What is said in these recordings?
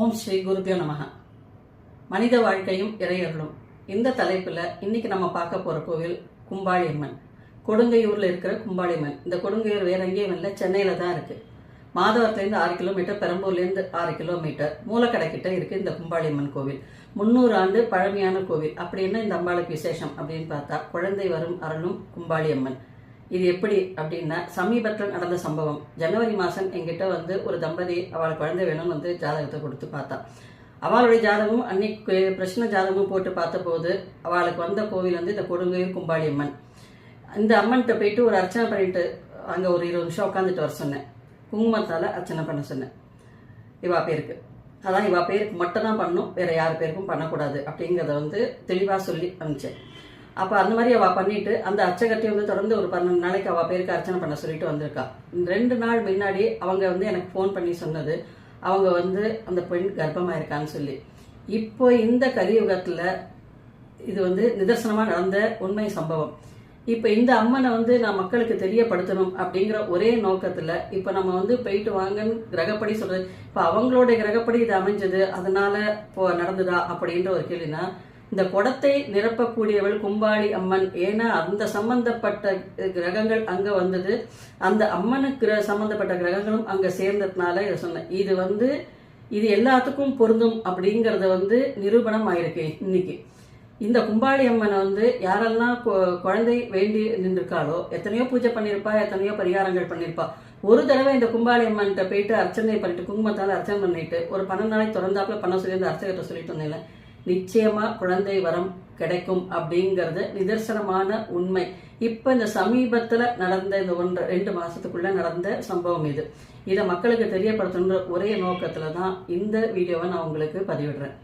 ஓம் ஸ்ரீ குருபியோ நமக மனித வாழ்க்கையும் இறையர்களும். இந்த தலைப்பில் இன்னைக்கு நம்ம பார்க்க போகிற கோவில் கும்பாளியம்மன். கொடுங்கையூரில் இருக்கிற கும்பாளியம்மன். இந்த கொடுங்கையூர் வேற எங்கேயும் இல்லை சென்னையில் தான் இருக்குது மாதவரத்துலேருந்து ஆறு கிலோமீட்டர் பெரம்பூர்லேருந்து ஆறு கிலோமீட்டர் மூலக்கடை கிட்ட இருக்குது இந்த கும்பாளியம்மன் கோவில். முந்நூறு ஆண்டு பழமையான கோவில். அப்படின்னா இந்த அம்பாளுக்கு விசேஷம் அப்படின்னு பார்த்தா குழந்தை வரும் அருளும் கும்பாளியம்மன். இது எப்படி அப்படின்னா சமீபத்தில் நடந்த சம்பவம். ஜனவரி மாதம் எங்கிட்ட வந்து ஒரு தம்பதி அவள் குழந்தை வேணும்னு வந்து ஜாதகத்தை கொடுத்து பார்த்தா. அவளுடைய ஜாதகமும் அன்னைக்கு பிரச்சனை ஜாதகமும் போட்டு பார்த்தபோது அவளுக்கு வந்த கோவில் வந்து இந்த கொடுங்கையூர் கும்பாளியம்மன் இந்த அம்மன்கிட்ட போயிட்டு ஒரு அர்ச்சனை பண்ணிட்டு அங்கே ஒரு இருபது நிமிஷம் உட்காந்துட்டு வர சொன்னேன். குங்குமத்தால் அர்ச்சனை பண்ண சொன்னேன். இவா பேருக்கு. அதான் இவா பேருக்கு மட்டும் தான் பண்ணும் வேற யார் பேருக்கும் பண்ணக்கூடாது அப்படிங்கிறத வந்து தெளிவாக சொல்லி அனுப்பிச்சேன். அப்போ அந்த மாதிரி அவள் பண்ணிட்டு அந்த அச்சகத்தை வந்து தொடர்ந்து ஒரு பன்னெண்டு நாளைக்கு அவள் பேருக்கு அர்ச்சனை பண்ண சொல்லிட்டு வந்திருக்கா. ரெண்டு நாள் முன்னாடி அவங்க வந்து எனக்கு ஃபோன் பண்ணி சொன்னது. அவங்க வந்து அந்த பெண் கர்ப்பமாக இருக்கான்னு சொல்லி. இப்போ இந்த கலியுகத்தில் இது வந்து நிதர்சனமாக நடந்த உண்மை சம்பவம். இப்போ இந்த அம்மனை வந்து நான் மக்களுக்கு தெரியப்படுத்தணும் அப்படிங்கிற ஒரே நோக்கத்தில் இப்போ நம்ம வந்து போயிட்டு வாங்கன்னு கிரகப்படி சொல்றது. இப்போ அவங்களோட கிரகப்படி இது அமைஞ்சது அதனால இப்போ நடந்ததா அப்படின்ற ஒரு கேள்வினா இந்த குடத்தை நிரப்பக்கூடியவள் கும்பாளி அம்மன். ஏன்னா அந்த சம்பந்தப்பட்ட கிரகங்கள் அங்க வந்தது. அந்த அம்மனுக்கு சம்பந்தப்பட்ட கிரகங்களும் அங்க சேர்ந்ததுனால இதை சொன்னேன். இது வந்து இது எல்லாத்துக்கும் பொருந்தும் அப்படிங்கறத வந்து நிரூபணம் ஆயிருக்கு இன்னைக்கு. இந்த கும்பாளி அம்மனை வந்து யாரெல்லாம் குழந்தை வேண்டி நின்றுருக்காளோ எத்தனையோ பூஜை பண்ணியிருப்பா எத்தனையோ பரிகாரங்கள் பண்ணியிருப்பா. ஒரு தடவை இந்த கும்பாளி அம்மன்கிட்ட போயிட்டு அர்ச்சனை பண்ணிட்டு குங்குமத்தால் அர்ச்சனை பண்ணிட்டு ஒரு பன்னெண்டு நாளைக்கு தொடர்ந்தாப்புல பண்ண சொல்லி அந்த அர்ச்சகத்தை சொல்லிட்டு வந்தேன் நிச்சயமா குழந்தை வரம் கிடைக்கும் அப்படிங்கறது நிதர்சனமான உண்மை. இப்ப இந்த சமீபத்துல நடந்த இந்த ஒன்று ரெண்டு மாசத்துக்குள்ள நடந்த சம்பவம் இது. இதை மக்களுக்கு தெரியப்படுத்தணுன்ற ஒரே நோக்கத்துல தான் இந்த வீடியோவை நான் உங்களுக்கு பதிவிடுறேன்.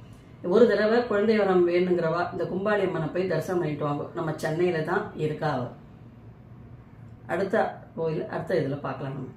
ஒரு தடவை குழந்தை வரம் வேணுங்கிறவா இந்த கும்பாளி அம்மனை போய் தரிசனம் பண்ணிட்டு வாங்க. நம்ம சென்னையில தான் இருக்கா அடுத்த கோயில் அடுத்த இதுல பார்க்கலாம் நம்ம.